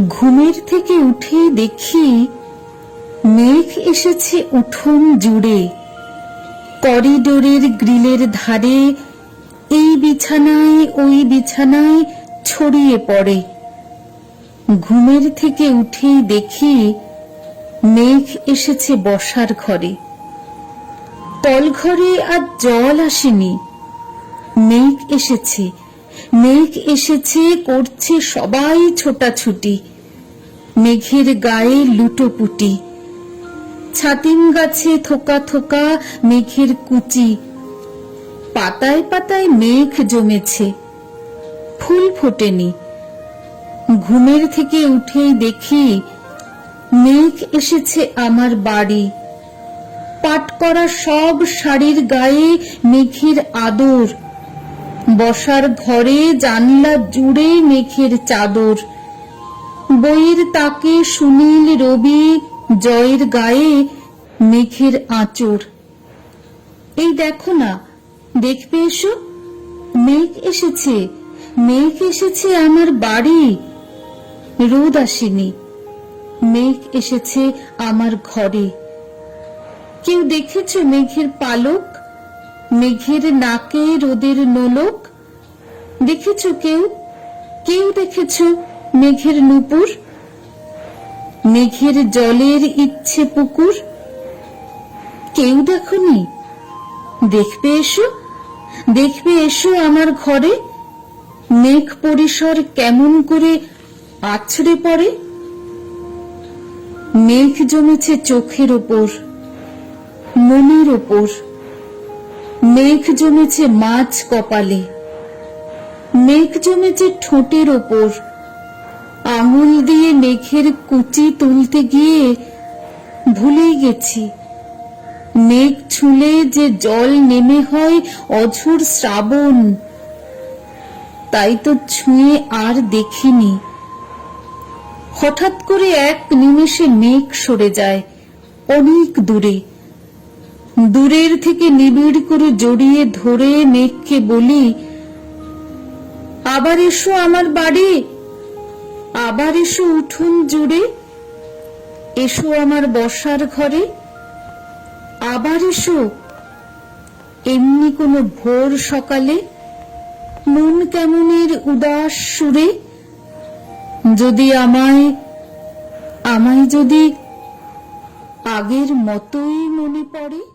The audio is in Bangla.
ঘুমের থেকে উঠে দেখি মেঘ এসেছে উঠোন জুড়ে। করিডোরের গ্রিলের ধারে এই বিছানায় ওই বিছানায় ছড়িয়ে পড়ে। ঘুমের থেকে উঠেই দেখি মেঘ এসেছে বসার ঘরে। তলঘরে আর জল আসেনি। মেঘ এসেছে মেঘ এসেছে, করছে সবাই ছোটাছুটি। মেঘের গায়ে লুটোপুটি। ছাতিম গাছে থোকা থোকা মেঘের কুচি। পাতায় পাতায় মেঘ জমেছে। ফুল ফোটেনি। ঘুমের থেকে উঠেই দেখি মেঘ এসেছে আমার বাড়ি। পাট করা সব শাড়ির গায়ে মেঘের আদর। বসার ঘরে জানলা জুড়ে মেঘের চাদর। বইয়ের তাকে সুনীল রবি, জয়ের গায়ে মেঘের আঁচড়। এই দেখো না দেখবে এসো। মেঘ এসেছে মেঘ এসেছে আমার বাড়ি। রোদ আসেনি, মেঘ এসেছে আমার ঘরে। কেউ দেখেছ মেঘের পালক? মেঘের নাকে রোদের নোলক? দেখেছ কেউ? কেউ দেখেছ মেঘের নুপুর? মেঘের জলের ইচ্ছে পুকুর? কেউ দেখনি? দেখবে এসো? দেখবে এসো আমার ঘরে? মেঘ পরিসর কেমন করে আছড়ে পড়ে? মেঘ জমেছে চোখের ওপর মনের ওপর মেঘ জমেছে মাছ কপালে। মেঘ জমেছে ঠোঁটের ওপর, আঙুল দিয়ে মেঘের কুচি তুলতে গিয়ে ভুলেই গেছি। মেঘ ছুলে যে জল নেমে হয় অঝোর শ্রাবণ, তাই তো ছুঁয়ে আর দেখিনি। হঠাৎ করে এক নিমেষে মেঘ সরে যায়, অনেক দূরে। দূরের থেকে নিবিড় করে জড়িয়ে ধরে মেঘকে বলি আবার এসো আমার বাড়ি। আবার এসো উঠুন জুড়ে। এসো আমার বসার ঘরে। আবার এসো। এমনি কোনো ভোর সকালে মন কেমনের উদাস সুরে? যদি আমায় আমায় যদি আগের মতোই মনে পড়ে?